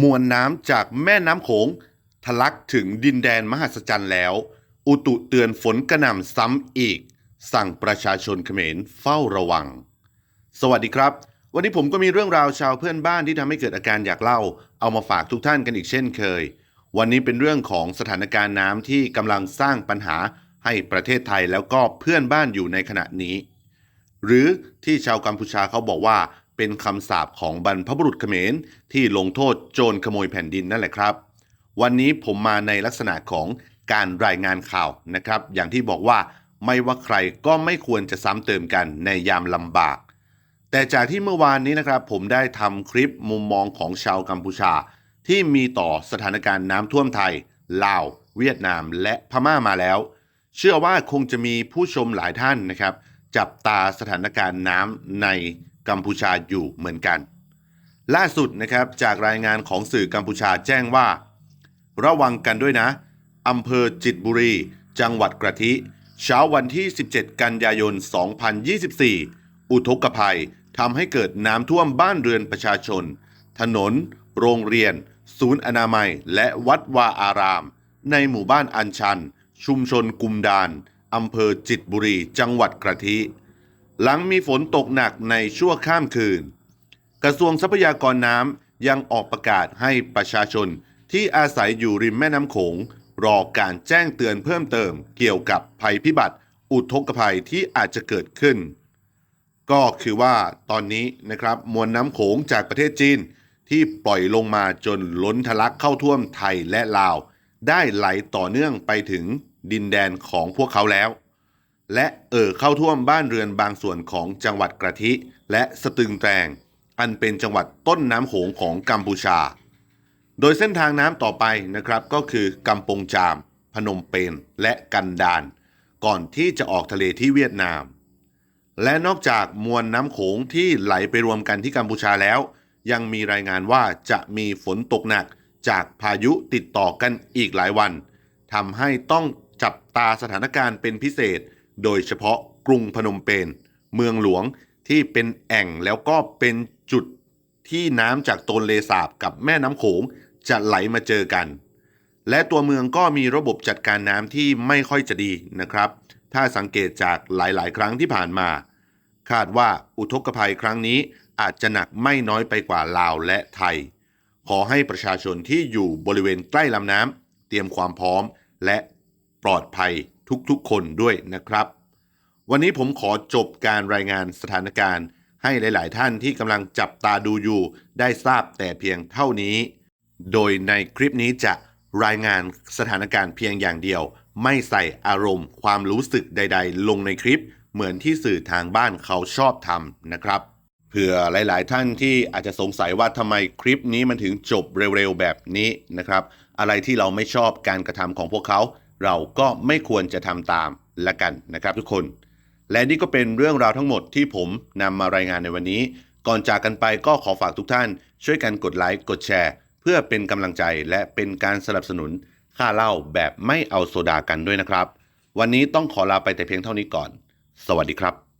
มวลน้ำจากแม่น้ำโขงทะลักถึงดินแดนมหัศจรรย์แล้ว อุตุเตือนฝนกระหน่ำซ้ำอีก สั่งประชาชนเขมรเฝ้าระวัง สวัสดีครับ วันนี้ผมก็มีเรื่องราวชาวเพื่อนบ้านที่ทำให้เกิดอาการอยากเล่า เอามาฝากทุกท่านกันอีกเช่นเคย วันนี้เป็นเรื่องของสถานการณ์น้ำที่กำลังสร้างปัญหาให้ประเทศไทยแล้วก็เพื่อนบ้านอยู่ในขณะนี้ หรือที่ชาวกัมพูชาเขาบอกว่า เป็นคำสาปของบรรพบุรุษเขมรที่ลงโทษโจรขโมยแผ่นดินนั่นแหละครับ วันนี้ผมมาในลักษณะของการรายงานข่าวนะครับ อย่างที่บอกว่าไม่ว่าใครก็ไม่ควรจะซ้ำเติมกันในยามลำบาก แต่จากที่เมื่อวานนี้นะครับ ผมได้ทำคลิปมุมมองของชาวกัมพูชา ที่มีต่อสถานการณ์น้ำท่วมไทยลาว เวียดนามและพม่ามาแล้ว เชื่อว่าคงจะมีผู้ชมหลายท่านนะครับ จับตาสถานการณ์น้ำใน กัมพูชาอยู่เหมือนกัน ล่าสุดนะครับจากรายงานของสื่อกัมพูชาแจ้งว่า ระวังกันด้วยนะอำเภอจิตบุรี จังหวัดกระทิเช้าวันที่ 17 กันยายน 2024 อุทกภัยทำให้เกิดน้ำท่วมบ้านเรือนประชาชน ถนน โรงเรียน ศูนย์อนามัย และวัดวาอาราม ในหมู่บ้านอัญชัน ชุมชนกุมดานอำเภอจิตบุรี จังหวัดกระทิ หลังมีฝนตกหนักในชั่วข้ามคืน กระทรวงทรัพยากรน้ำยังออกประกาศให้ประชาชนที่อาศัยอยู่ริมแม่น้ำโขง รอการแจ้งเตือนเพิ่มเติมเกี่ยวกับภัยพิบัติ อุทกภัยที่อาจจะเกิดขึ้น ก็คือว่าตอนนี้นะครับมวลน้ำโขงจากประเทศจีนที่ปล่อยลงมาจนล้นทะลักเข้าท่วมไทยและลาว ได้ไหลต่อเนื่องไปถึงดินแดนของพวกเขาแล้ว และเอ่อเข้าท่วมบ้านเรือนบางส่วนของจังหวัดกระทิ และสตึงแตงอันเป็นจังหวัดต้นน้ำโขงของกัมพูชา โดยเส้นทางน้ำต่อไปนะครับก็คือกำปงจาม พนมเปญและกันดาน ก่อนที่จะออกทะเลที่เวียดนาม และนอกจากมวลน้ำโขงที่ไหลไปรวมกันที่กัมพูชาแล้ว ยังมีรายงานว่าจะมีฝนตกหนักจากพายุติดต่อกันอีกหลายวันทำให้ต้องจับตาสถานการณ์เป็นพิเศษ โดยเฉพาะกรุงพนมเปญเมืองหลวงที่เป็นแอ่งแล้วก็เป็นจุดที่น้ำจากโตนเลสาบกับแม่น้ำโขงจะไหลมาเจอกัน และตัวเมืองก็มีระบบจัดการน้ำที่ไม่ค่อยจะดีนะครับ ถ้าสังเกตจากหลายๆ ครั้งที่ผ่านมา คาดว่าอุทกภัยครั้งนี้อาจจะหนักไม่น้อยไปกว่าลาวและไทย ขอให้ประชาชนที่อยู่บริเวณใกล้ลำน้ำเตรียมความพร้อมและปลอดภัย ทุกๆ คนด้วยนะครับ วันนี้ผมขอจบการรายงานสถานการณ์ ให้หลาย ๆ ท่านที่กำลังจับตาดูอยู่ ได้ทราบแต่เพียงเท่านี้ โดยในคลิปนี้จะรายงานสถานการณ์เพียงอย่างเดียว ไม่ใส่อารมณ์ ความรู้สึกใด ๆ ลงในคลิป เหมือนที่สื่อทางบ้านเขาชอบทำนะครับเผื่อหลาย ๆ ท่านที่อาจจะสงสัยว่าทำไมคลิปนี้มันถึงจบเร็ว ๆ แบบนี้นะครับ อะไรที่เราไม่ชอบการกระทำของพวกเขา เราก็ไม่ควรจะทำตามละกันนะครับทุกคน และนี่ก็เป็นเรื่องราวทั้งหมดที่ผมนำมารายงานในวันนี้ ก่อนจากกันไปก็ขอฝากทุกท่าน ช่วยกันกดไลค์กดแชร์ เพื่อเป็นกำลังใจและเป็นการสนับสนุนค่าเหล้าแบบไม่เอาโซดากันด้วยนะครับ วันนี้ต้องขอลาไปแต่เพียงเท่านี้ก่อน สวัสดีครับ